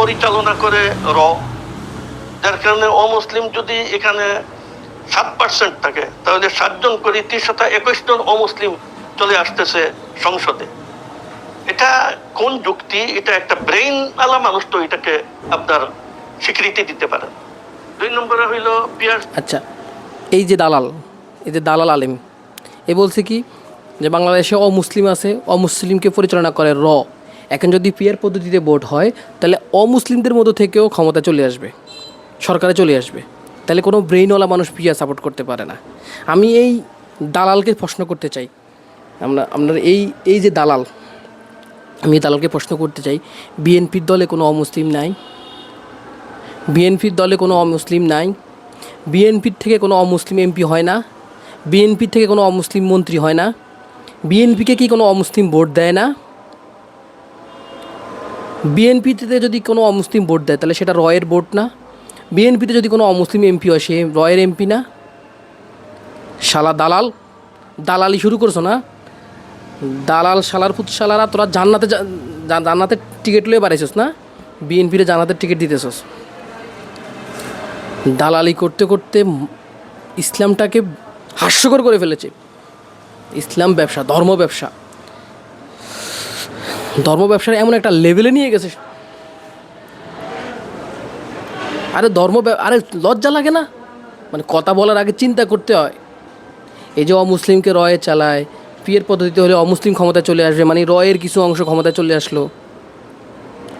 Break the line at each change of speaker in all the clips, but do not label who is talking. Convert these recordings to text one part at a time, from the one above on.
পরিচালনা করে র, যার কারণে অমুসলিম যদি এখানে সাত পার্সেন্ট থাকে, তাহলে সাতজন করে তিনশত একুশ জন অমুসলিম চলে আসতেছে সংসদে। এটা কোন যুক্তি? এটা একটা ব্রেইন আলা মানুষ তো এটাকে আপনার স্বীকৃতি দিতে পারে। দুই নম্বরে হইল পিয়ার
আচ্ছা এই যে দালাল, এই যে দালাল আলিম, এ বলছে কি যে বাংলাদেশে অমুসলিম আছে, অমুসলিমকে পরিচালনা করে র। এখন যদি পিয়ার পদ্ধতিতে ভোট হয়, তাহলে অমুসলিমদের মধ্য থেকেও ক্ষমতা চলে আসবে, সরকারে চলে আসবে। তাহলে কোনো ব্রেইনওয়ালা মানুষ পিয়ার সাপোর্ট করতে পারে না। আমি এই দালালকে প্রশ্ন করতে চাই। আমরা আপনার এই এই যে দালাল, আমি দালালকে প্রশ্ন করতে চাই, বিএনপির দলে কোনো অমুসলিম নাই? বিএনপির দলে কোনো অমুসলিম নাই? বিএনপির থেকে কোনো অমুসলিম এমপি হয় না? বিএনপির থেকে কোনো অমুসলিম মন্ত্রী হয় না? বিএনপিকে কি কোনো অমুসলিম ভোট দেয় না? বিএনপিতে যদি কোনো অমুসলিম ভোট দেয়, তাহলে সেটা রয়ের ভোট না? বিএনপিতে যদি কোনো অমুসলিম এমপি হয়, সে রয়ের এমপি না? শালা দালাল, দালালি শুরু করছ না? দালাল শালার পুত শালারা, তোরা জান্নাতে জান্নাতের টিকিট লয়ে বাড়াইছস না? বিএনপিরে জান্নাতের টিকিট দিতেছস। দালালি করতে করতে ইসলামটাকে হাস্যকর করে ফেলেছে। ইসলাম ব্যবসা, ধর্ম ব্যবসা। ধর্ম ব্যবসার এমন একটা লেভেলে নিয়ে গেছে। আরে ধর্ম আরে লজ্জা লাগে না? মানে কথা বলার আগে চিন্তা করতে হয়। এই যে অমুসলিমকে রয়ে চালায় পিয়ের পদ্ধতিতে হলে অমুসলিম ক্ষমতায় চলে আসবে মানে রয়ের কিছু অংশ ক্ষমতায় চলে আসলো।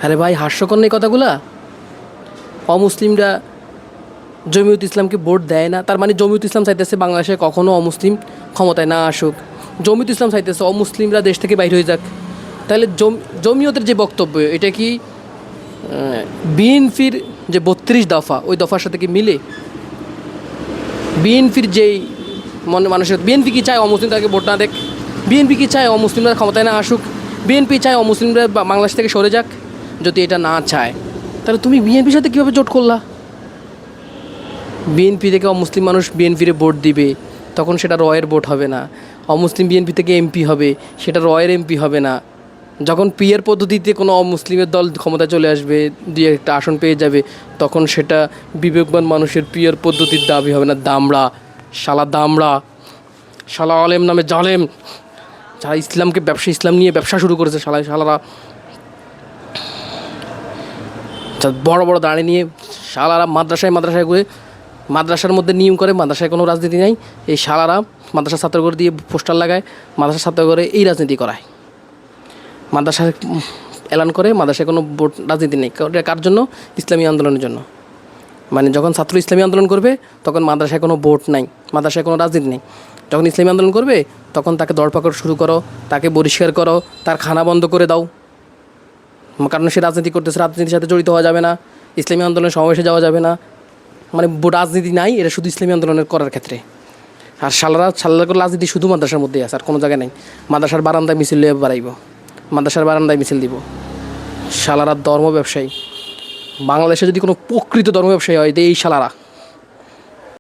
আরে ভাই, হাস্যকর নেই কথাগুলা? অমুসলিমরা জমিয়ত ইসলামকে ভোট দেয় না, তার মানে জমিয়ত ইসলাম চাইতেছে বাংলাদেশে কখনো অমুসলিম ক্ষমতায় না আসুক। জমিয়ত ইসলাম চাইতেছে অমুসলিমরা দেশ থেকে বাইর হয়ে যাক। তাহলে জম- জমিয়তের যে বক্তব্য, এটা কি বিএনপির যে বত্রিশ দফা, ওই দফার সাথে কি মিলে? বিএনপির যেই মনে, মানুষের, বিএনপি কি চায় অমুসলিম তাকে ভোট না দেখ বিএনপি কি চায় অমুসলিমরা ক্ষমতায় না আসুক? বিএনপি চায় অমুসলিমরা বাংলাদেশ থেকে সরে যাক? যদি এটা না চায়, তাহলে তুমি বিএনপির সাথে কীভাবে জোট করলা? বিএনপি থেকে অমুসলিম মানুষ বিএনপিরে ভোট দিবে, তখন সেটা রয়ের ভোট হবে না। অমুসলিম বিএনপি থেকে এমপি হবে, সেটা রয়ের এমপি হবে না। যখন পিয়ের পদ্ধতিতে কোনো অমুসলিমের দল ক্ষমতায় চলে আসবে দিয়ে একটা আসন পেয়ে যাবে, তখন সেটা বিবেকবান মানুষের পিয়ের পদ্ধতির দাবি হবে না। দামড়া, শালা দামড়া, শালা আলেম নামে জালেম, যারা ইসলামকে ব্যবসা, ইসলাম নিয়ে ব্যবসা শুরু করেছে, শালা, শালারা। বড় বড় দাঁড়িয়ে নিয়ে শালারা মাদ্রাসায় মাদ্রাসায় করে মাদ্রাসার মধ্যে নিয়ম করে মাদ্রাসায় কোনো রাজনীতি নাই। এই শালারা মাদ্রাসা ছাত্র করে দিয়ে পোস্টার লাগায়, মাদ্রাসা ছাত্র করে এই রাজনীতি করায়। মাদ্রাসায় উম, এলান করে মাদ্রাসায় কোনো ভোট রাজনীতি নেই। কার জন্য? ইসলামী আন্দোলনের জন্য। মানে যখন ছাত্র ইসলামী আন্দোলন করবে তখন মাদ্রাসায় কোনো ভোট নাই মাদ্রাসায় কোনো রাজনীতি নেই। যখন ইসলামী আন্দোলন করবে তখন তাকে দরপাকড় শুরু করো তাকে বহিষ্কার করো তার খানা বন্ধ করে দাও। কারণ সে রাজনীতি করতেছে রাজনীতির সাথে জড়িত হওয়া যাবে না ইসলামী আন্দোলনের সমাবেশে যাওয়া যাবে না। মানে রাজনীতি নাই এটা শুধু ইসলামী আন্দোলনের করার ক্ষেত্রে। আর সালারা সাল্লা করে রাজনীতি শুধু মাদ্রাসার মধ্যেই আছে আর কোনো জায়গায় নেই। মাদ্রাসার বারান্দায় মিছিল বাড়াইব। মাদ্রাসার বারান্দায় মিছিল দিব। শালারা ধর্ম ব্যবসায়ী বাংলাদেশে যদি কোনো প্রকৃত ধর্ম ব্যবসায়ী হয় এই শালারা।